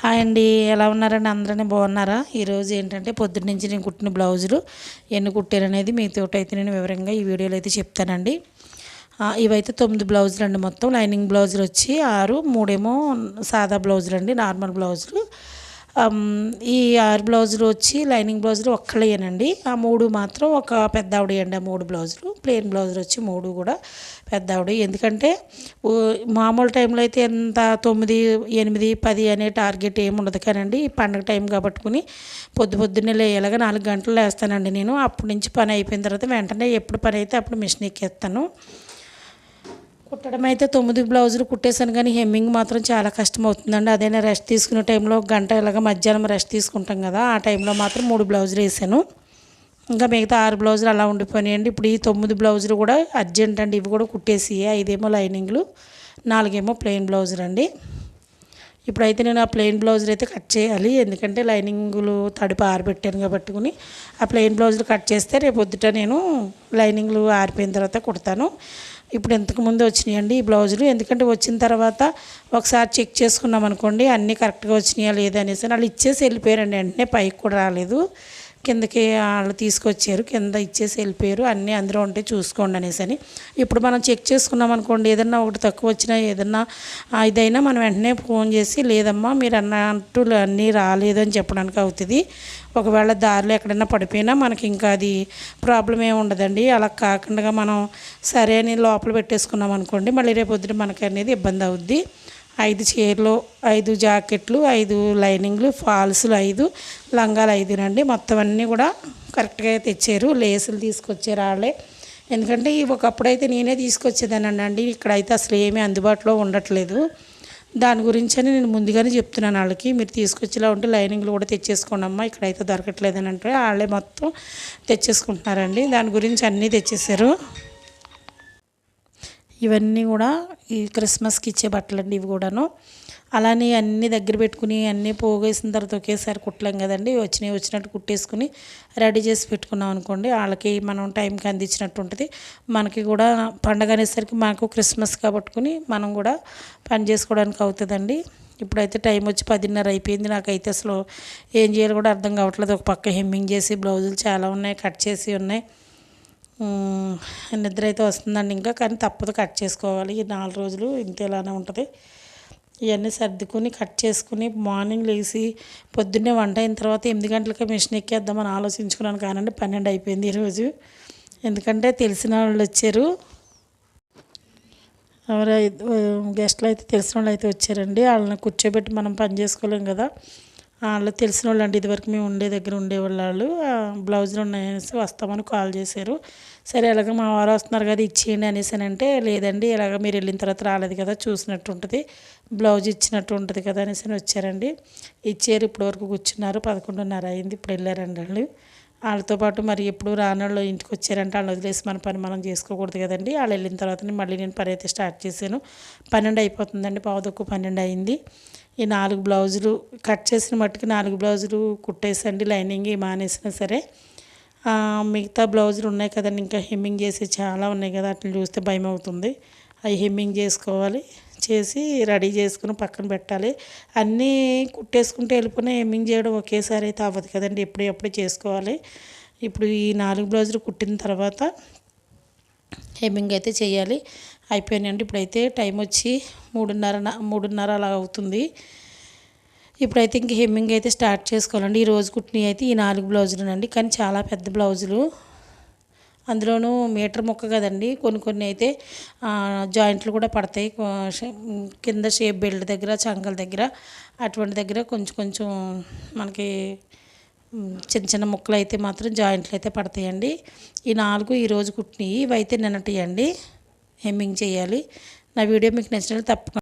Hi అండి ఎలా ఉన్నారండి? అందరూ బాగున్నారా? ఈరోజు ఏంటంటే పొద్దున్న నుంచి నేను కుట్టిన బ్లౌజులు ఎన్ని కుట్టారనేది మీతో అయితే నేను వివరంగా ఈ వీడియోలో అయితే చెప్తానండి. ఇవైతే తొమ్మిది బ్లౌజులు అండి మొత్తం. లైనింగ్ బ్లౌజులు వచ్చి ఆరు మూడేమో సాదా బ్లౌజులు అండి నార్మల్ బ్లౌజులు. ఈ ఆరు బ్లౌజులు వచ్చి లైనింగ్ బ్లౌజులు ఒక్కలేనండి ఆ మూడు మాత్రం ఒక పెద్ద ఆవిడ ఆ మూడు బ్లౌజులు. ప్లెయిన్ బ్లౌజులు వచ్చి మూడు కూడా పెద్ద ఆవిడ ఎందుకంటే మామూలు టైంలో అయితే ఎంత తొమ్మిది ఎనిమిది పది అనే టార్గెట్ ఏమి ఉండదు కానండి. పండగ టైం కాబట్టుకుని పొద్దు పొద్దున్నే లేయలాగా నాలుగు గంటలు లేస్తానండి నేను. అప్పటి నుంచి పని అయిపోయిన తర్వాత వెంటనే ఎప్పుడు పని అయితే అప్పుడు మిషన్ ఎక్కేస్తాను. కుట్టడం అయితే తొమ్మిది బ్లౌజులు కుట్టేశాను కానీ హెమ్మింగ్ మాత్రం చాలా కష్టం అవుతుందండి అదైనా రెస్ట్ తీసుకునే టైంలో గంట ఇలాగ మధ్యాహ్నం రెస్ట్ తీసుకుంటాం కదా ఆ టైంలో మాత్రం మూడు బ్లౌజులు వేసాను. ఇంకా మిగతా ఆరు బ్లౌజులు అలా ఉండిపోయినాయండి. ఇప్పుడు ఈ తొమ్మిది బ్లౌజులు కూడా అర్జెంట్ అండి ఇవి కూడా కుట్టేసి ఐదేమో లైనింగ్లు నాలుగేమో ప్లెయిన్ బ్లౌజులు అండి. ఇప్పుడైతే నేను ఆ ప్లెయిన్ బ్లౌజులు అయితే కట్ చేయాలి. ఎందుకంటే లైనింగులు తడిపి ఆరబెట్టాను కాబట్టుకుని. ఆ ప్లెయిన్ బ్లౌజులు కట్ చేస్తే రేపు పొద్దుట నేను లైనింగ్లు ఆరిపోయిన తర్వాత కుడతాను. ఇప్పుడు ఇంతకు ముందు వచ్చినాయండి ఈ బ్లౌజులు. ఎందుకంటే వచ్చిన తర్వాత ఒకసారి చెక్ చేసుకున్నాం అనుకోండి అన్నీ కరెక్ట్గా వచ్చినాయా లేదా అనేసి వాళ్ళు ఇచ్చేసి వెళ్ళిపోయారండి. వెంటనే పైకి కూడా రాలేదు. కిందకి వాళ్ళు తీసుకొచ్చారు కింద ఇచ్చేసి వెళ్ళిపోయారు అన్నీ అందులో ఉంటే చూసుకోండి అనేసి అని. ఇప్పుడు మనం చెక్ చేసుకున్నాం అనుకోండి ఏదన్నా ఒకటి తక్కువ వచ్చినా ఏదన్నా ఇదైనా మనం వెంటనే ఫోన్ చేసి లేదమ్మా మీరు అన్నట్టు అన్నీ రాలేదు అని చెప్పడానికి అవుతుంది. ఒకవేళ దారిలో ఎక్కడైనా పడిపోయినా మనకి ఇంకా అది ప్రాబ్లం ఏమి ఉండదండి. అలా కాకుండా మనం సరే అని లోపల పెట్టేసుకున్నాం అనుకోండి మళ్ళీ రేపు పొద్దున మనకి అనేది ఇబ్బంది అవుద్ది. ఐదు చీరలు ఐదు జాకెట్లు ఐదు లైనింగ్లు ఫాల్స్లు ఐదు లంగాలు ఐదునండి మొత్తం అన్నీ కూడా కరెక్ట్గా తెచ్చారు. లేసులు తీసుకొచ్చారు వాళ్ళే ఎందుకంటే ఒకప్పుడైతే నేనే తీసుకొచ్చేదానండి ఇక్కడైతే అసలు ఏమీ అందుబాటులో ఉండట్లేదు. దాని గురించి అని నేను ముందుగానే చెప్తున్నాను వాళ్ళకి మీరు తీసుకొచ్చేలా ఉంటే లైనింగ్లు కూడా తెచ్చేసుకోండి అమ్మా. ఇక్కడైతే దొరకట్లేదని అంటే వాళ్ళే మొత్తం తెచ్చేసుకుంటున్నారండి. దాని గురించి అన్నీ తెచ్చేసారు ఇవన్నీ కూడా ఈ క్రిస్మస్కి ఇచ్చే బట్టలు అండి ఇవి కూడాను. అలానే అన్నీ దగ్గర పెట్టుకుని అన్నీ పోగేసిన తర్వాత ఒకేసారి కుట్టలేం కదండి. వచ్చినవి వచ్చినట్టు కుట్టేసుకుని రెడీ చేసి పెట్టుకున్నాం అనుకోండి వాళ్ళకి మనం టైంకి అందించినట్టు ఉంటుంది. మనకి కూడా పండగ అనేసరికి మాకు క్రిస్మస్ కాబట్టుకుని మనం కూడా పని చేసుకోవడానికి అవుతుందండి. ఇప్పుడైతే టైం వచ్చి పదిన్నర అయిపోయింది. నాకైతే అసలు ఏం చేయాలో కూడా అర్థం కావట్లేదు. ఒక పక్క హెమ్మింగ్ చేసి బ్లౌజులు చాలా ఉన్నాయి కట్ చేసి ఉన్నాయి. నిద్ర అయితే వస్తుందండి ఇంకా కానీ తప్పదు కట్ చేసుకోవాలి. ఈ నాలుగు రోజులు ఇంతేలానే ఉంటుంది. ఇవన్నీ సర్దుకుని కట్ చేసుకుని మార్నింగ్ లేచి పొద్దున్నే వంట అయిన తర్వాత ఎనిమిది గంటలకే మిషన్ ఎక్కేద్దామని ఆలోచించుకున్నాను. కానండి పన్నెండు అయిపోయింది ఈరోజు ఎందుకంటే తెలిసిన వాళ్ళు వచ్చారు. ఎవరు గెస్ట్లు అయితే తెలిసిన వాళ్ళు అయితే వచ్చారండి. వాళ్ళని కూర్చోబెట్టి మనం పని చేసుకోలేం కదా. వాళ్ళు తెలిసిన వాళ్ళు అంటే ఇదివరకు మేము ఉండే దగ్గర ఉండేవాళ్ళు బ్లౌజులు ఉన్నాయనేసి వస్తామని కాల్ చేశారు. సరే ఇలాగ మా వారు వస్తున్నారు కదా ఇచ్చేయండి అనేసి అంటే లేదండి ఇలాగ మీరు వెళ్ళిన తర్వాత రాలేదు కదా చూసినట్టు ఉంటుంది బ్లౌజ్ ఇచ్చినట్టు ఉంటుంది కదా అనేసి వచ్చారండి. ఇచ్చారు ఇప్పటివరకు కూర్చున్నారు పదకొండున్నర అయింది ఇప్పుడు వెళ్ళారండి వాళ్ళు. వాళ్ళతో పాటు మరి ఎప్పుడు రానోళ్ళు ఇంటికి వచ్చారంటే వాళ్ళు వదిలేసి మన పని మనం చేసుకోకూడదు కదండి. వాళ్ళు వెళ్ళిన తర్వాత మళ్ళీ నేను పని అయితే స్టార్ట్ చేశాను. పన్నెండు అయిపోతుందండి పావుదొక్కు పన్నెండు అయింది. ఈ నాలుగు బ్లౌజులు కట్ చేసిన మట్టుకు నాలుగు బ్లౌజులు కుట్టేసండి లైనింగ్ మానేసినా సరే. మిగతా బ్లౌజులు ఉన్నాయి కదండి ఇంకా హెమ్మింగ్ చేసి చాలా ఉన్నాయి కదా అట్లా చూస్తే భయం అవుతుంది. అవి హెమ్మింగ్ చేసుకోవాలి చేసి రెడీ చేసుకుని పక్కన పెట్టాలి. అన్నీ కుట్టేసుకుంటే వెళ్ళిపోయినా హెమ్మింగ్ చేయడం ఒకేసారి అయితే అవ్వదు కదండి ఎప్పుడు ఎప్పుడు చేసుకోవాలి. ఇప్పుడు ఈ నాలుగు బ్లౌజులు కుట్టిన తర్వాత హెమ్మింగ్ అయితే చేయాలి. అయిపోయినాయండి ఇప్పుడైతే టైం వచ్చి మూడున్నర మూడున్నర అలా అవుతుంది. ఇప్పుడైతే ఇంక హెమ్మింగ్ అయితే స్టార్ట్ చేసుకోవాలండి. ఈ రోజు కుట్టినవి అయితే ఈ నాలుగు బ్లౌజులు అండి కానీ చాలా పెద్ద బ్లౌజులు. అందులోనూ మీటర్ ముక్క కదండి. కొన్ని కొన్ని అయితే జాయింట్లు కూడా పడతాయి. కింద షేప్ బెల్ట్ దగ్గర చంకల దగ్గర అటువంటి దగ్గర కొంచెం కొంచెం మనకి చిన్న చిన్న ముక్కలు అయితే మాత్రం జాయింట్లు అయితే పడతాయండి. ఈ నాలుగు ఈరోజు కుట్టినవి ఇవి అయితే నిన్నటి అండి. హెమ్మింగ్ చేయాలి. నా వీడియో మీకు నచ్చినట్లు తప్పకుండా